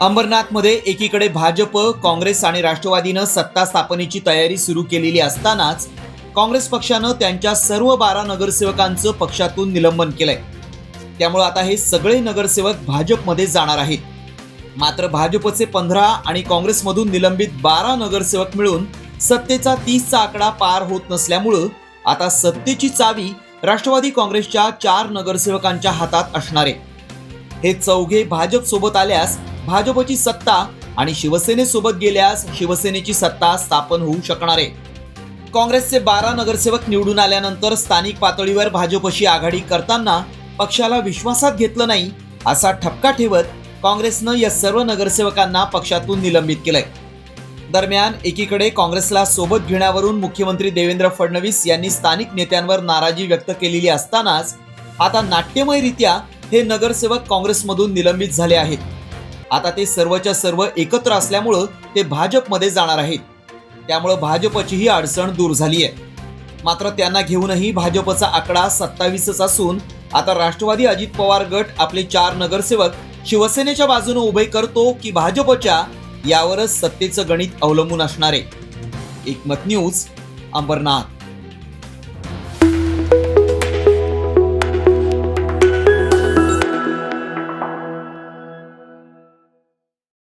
अंबरनाथमध्ये एकीकडे भाजप काँग्रेस आणि राष्ट्रवादीनं सत्ता स्थापनेची तयारी सुरू केलेली असतानाच काँग्रेस पक्षानं त्यांच्या सर्व बारा नगरसेवकांचं पक्षातून निलंबन केलंय. त्यामुळे आता हे सगळे नगरसेवक भाजपमध्ये जाणार आहेत. मात्र भाजपचे पंधरा आणि काँग्रेसमधून निलंबित बारा नगरसेवक मिळून सत्तेचा तीसचा आकडा पार होत नसल्यामुळं आता सत्तेची चावी राष्ट्रवादी काँग्रेसच्या चार नगरसेवकांच्या हातात असणार आहे. हे चौघे भाजपसोबत आल्यास भाजपची सत्ता आणि शिवसेनेसोबत गेल्यास शिवसेनेची सत्ता स्थापन होऊ शकणार आहे. काँग्रेसचे बारा नगरसेवक निवडून आल्यानंतर स्थानिक पातळीवर भाजपशी आघाडी करताना पक्षाला विश्वासात घेतलं नाही असा ठपका ठेवत काँग्रेसनं या सर्व नगरसेवकांना पक्षातून निलंबित केलंय. दरम्यान एकीकडे काँग्रेसला सोबत घेण्यावरून मुख्यमंत्री देवेंद्र फडणवीस यांनी स्थानिक नेत्यांवर नाराजी व्यक्त केलेली असतानाच आता नाट्यमयरित्या हे नगरसेवक काँग्रेसमधून निलंबित झाले आहेत. आता ते सर्वच्या सर्व एकत्र असल्यामुळं ते भाजपमध्ये जाणार आहेत. त्यामुळं भाजपचीही अडचण दूर झाली आहे मात्र त्यांना घेऊनही भाजपचा आकडा सत्तावीसच असून आता राष्ट्रवादी अजित पवार गट आपले चार नगरसेवक शिवसेनेच्या बाजूने उभे करतो की भाजपच्या यावरच सत्तेचं गणित अवलंबून असणार आहे. एकमत न्यूज अंबरनाथ.